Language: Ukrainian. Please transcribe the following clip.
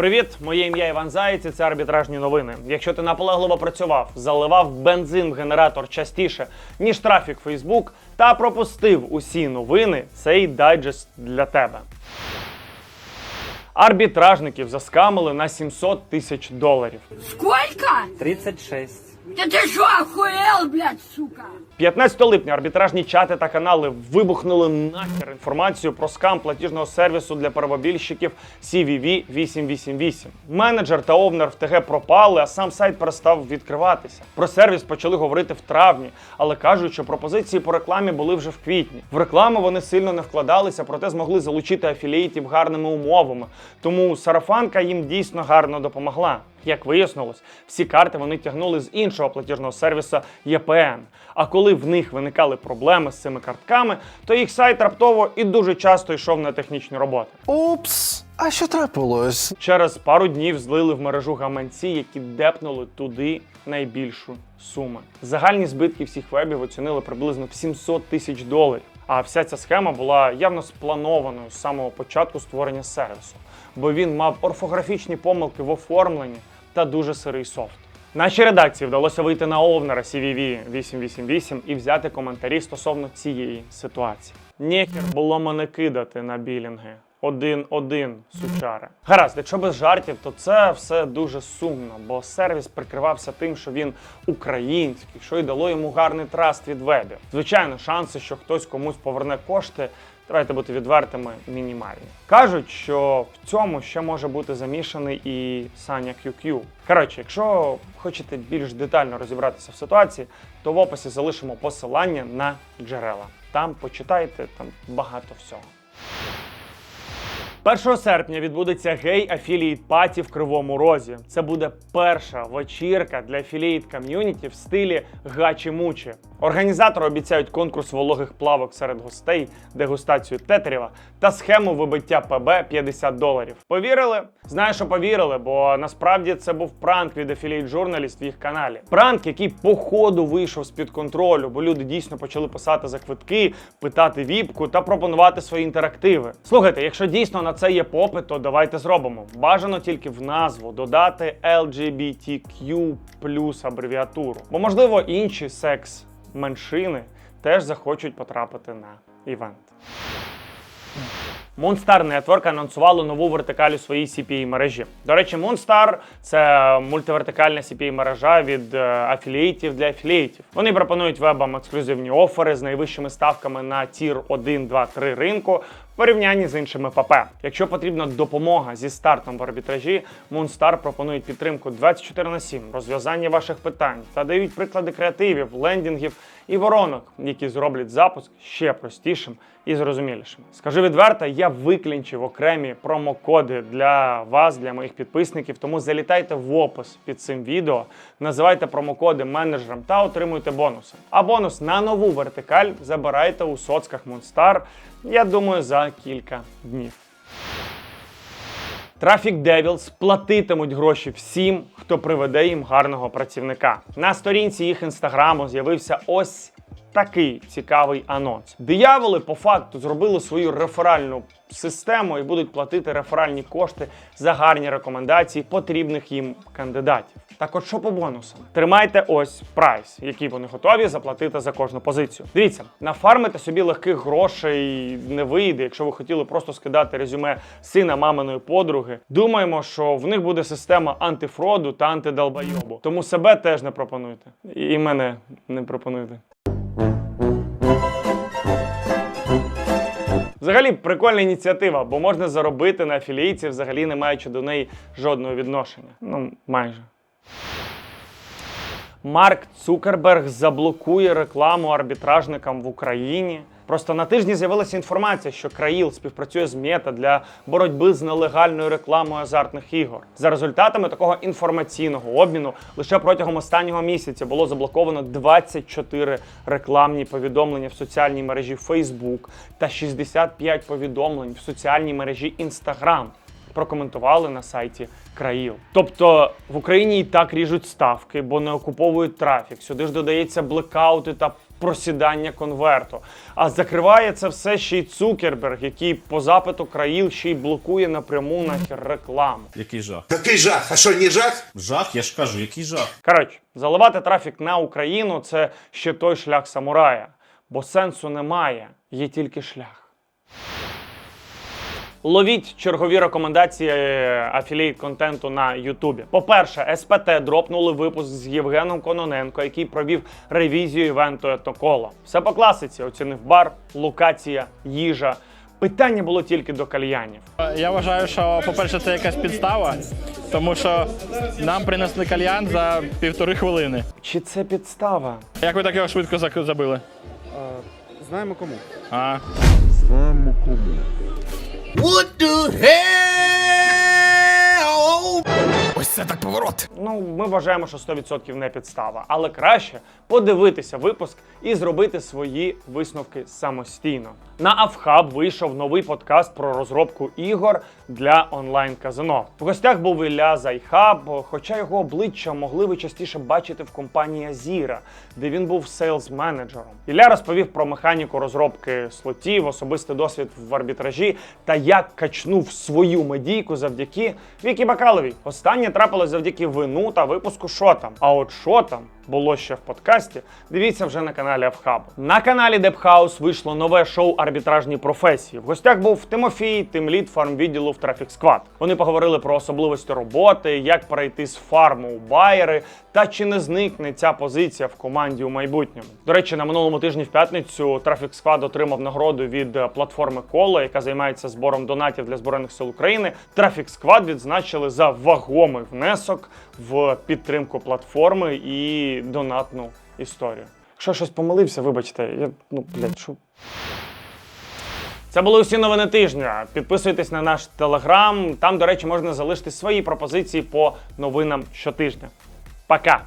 Привіт, моє ім'я Іван Заєць, і це арбітражні новини. Якщо ти наполегливо працював, заливав бензин в генератор частіше, ніж трафік Фейсбук, та пропустив усі новини, цей дайджест для тебе. Арбітражників заскамили на 700 тисяч доларів. Сколько? 36. Да ты что, охуел, блядь, сука? 15 липня арбітражні чати та канали вибухнули нахер інформацію про скам платіжного сервісу для перевобільщиків CVV 888. Менеджер та овнер в ТГ пропали, а сам сайт перестав відкриватися. Про сервіс почали говорити в травні, але кажуть, що пропозиції по рекламі були вже в квітні. В рекламу вони сильно не вкладалися, проте змогли залучити афілієтів гарними умовами. Тому сарафанка їм дійсно гарно допомогла. Як вияснилось, всі карти вони тягнули з іншого платіжного сервісу EPN. А коли в них виникали проблеми з цими картками, то їх сайт раптово і дуже часто йшов на технічні роботи. Упс, а що трапилось? Через пару днів злили в мережу гаманці, які депнули туди найбільшу суму. Загальні збитки всіх вебів оцінили приблизно в 700 тисяч доларів. А вся ця схема була явно спланованою з самого початку створення сервісу, бо він мав орфографічні помилки в оформленні та дуже сирий софт. Нашій редакції вдалося вийти на овнера CVV 888 і взяти коментарі стосовно цієї ситуації. Нехер було мене кидати на білінги. Один-один сучари. Гаразд, якщо без жартів, то це все дуже сумно, бо сервіс прикривався тим, що він український, що й дало йому гарний траст від вебів. Звичайно, шанси, що хтось комусь поверне кошти, давайте бути відвертими, мінімальні. Кажуть, що в цьому ще може бути замішаний і Саня QQ. Коротше, якщо хочете більш детально розібратися в ситуації, то в описі залишимо посилання на джерела. Там почитайте, там багато всього. 1 серпня відбудеться гей афілієт паті в Кривому Розі. Це буде перша вечірка для афілієт ком'юніті в стилі гачі мучі. Організатори обіцяють конкурс вологих плавок серед гостей, дегустацію тетерєва та схему вибиття ПБ 50 доларів. Повірили? Знаю, що повірили, бо насправді це був пранк від афілієт журналіст в їх каналі. Пранк, який по ходу вийшов з під контролю, бо люди дійсно почали писати за квитки, питати віпку та пропонувати свої інтерактиви. Слухайте, якщо дійсно на це є попит, то давайте зробимо. Бажано тільки в назву додати LGBTQ абревіатуру, бо можливо інші секс меншини теж захочуть потрапити на івент. Moonstar Network анонсувало нову вертикаль у своїй CPA мережі. До речі, Moonstar – це мультивертикальна CPA мережа від е, афілієтів для афілієтів. Вони пропонують вебам ексклюзивні офери з найвищими ставками на тір 1, 2, 3 ринку в порівнянні з іншими ПП. Якщо потрібна допомога зі стартом в арбітражі, Moonstar пропонують підтримку 24 на 7, розв'язання ваших питань та дають приклади креативів, лендінгів і воронок, які зроблять запуск ще простішим і зрозумілішим. Скажу відверто, я виклінчив окремі промокоди для вас, для моїх підписників. Тому залітайте в опис під цим відео, називайте промокоди менеджерам та отримуйте бонуси. А бонус на нову вертикаль забирайте у соцках Moonstar, я думаю, за кілька днів. Traffic Devils платитимуть гроші всім, хто приведе їм гарного працівника. На сторінці їх інстаграму з'явився ось такий цікавий анонс. Дияволи по факту зробили свою реферальну систему і будуть платити реферальні кошти за гарні рекомендації потрібних їм кандидатів. Так от що по бонусам? Тримайте ось прайс, який вони готові заплатити за кожну позицію. Дивіться, нафармити собі легких грошей не вийде, якщо ви хотіли просто скидати резюме сина маминої подруги. Думаємо, що в них буде система антифроду та антидолбайобу. Тому себе теж не пропонуйте. І мене не пропонуйте. Взагалі прикольна ініціатива, бо можна заробити на афілійці, взагалі не маючи до неї жодного відношення. Ну, майже. Марк Цукерберг заблокує рекламу арбітражникам в Україні. Просто на тижні з'явилася інформація, що Країл співпрацює з Мета для боротьби з нелегальною рекламою азартних ігор. За результатами такого інформаційного обміну лише протягом останнього місяця було заблоковано 24 рекламні повідомлення в соціальній мережі Facebook та 65 повідомлень в соціальній мережі Instagram прокоментували на сайті Країл. Тобто в Україні і так ріжуть ставки, бо не окуповують трафік. Сюди ж додається блекаути та просідання конверту. А закриває це все ще й Цукерберг, який по запиту країн ще й блокує напряму нахер рекламу. Який жах? Який жах? А що не жах? Жах, я ж кажу, який жах. Коротше, заливати трафік на Україну це ще той шлях самурая, бо сенсу немає, є тільки шлях. Ловіть чергові рекомендації афілієт контенту на Ютубі. По-перше, СПТ дропнули випуск з Євгеном Кононенко, який провів ревізію івенту Етноколо. Все по класиці: оцінив бар, локація, їжа. Питання було тільки до кальянів. Я вважаю, що, по-перше, це якась підстава, тому що нам принесли кальян за півтори хвилини. Чи це підстава? Як ви так його швидко забили? Знаємо кому. А, Ось це так поворот. Ну, ми вважаємо, що 100% не підстава, але краще подивитися випуск і зробити свої висновки самостійно. На Авхаб вийшов новий подкаст про розробку ігор для онлайн-казино. В гостях був Ілля Зайхаб, хоча його обличчя могли ви частіше бачити в компанії Азіра, де він був сейлз-менеджером. Ілля розповів про механіку розробки слотів, особистий досвід в арбітражі та як качнув свою медійку завдяки Вікі Бакаловій. Останнє трапилось завдяки вину та випуску «Що там?». А от що там було ще в подкасті, дивіться вже на каналі Авхаб. На каналі Депхаус вийшло нове шоу арбітражні професії. В гостях був Тимофій, тимлід фармвідділу в Traffic Squad. Вони поговорили про особливості роботи, як перейти з фарму у байери та чи не зникне ця позиція в команді у майбутньому. До речі, на минулому тижні в п'ятницю Traffic Squad отримав нагороду від е, платформи Коло, яка займається збором донатів для збройних сил України. Traffic Squad відзначили за вагомий внесок в підтримку платформи донатну історію. Якщо щось помилився, вибачте, я ну блядь, що. Це були усі новини тижня. Підписуйтесь на наш телеграм. Там, до речі, можна залишити свої пропозиції по новинам щотижня. Пока!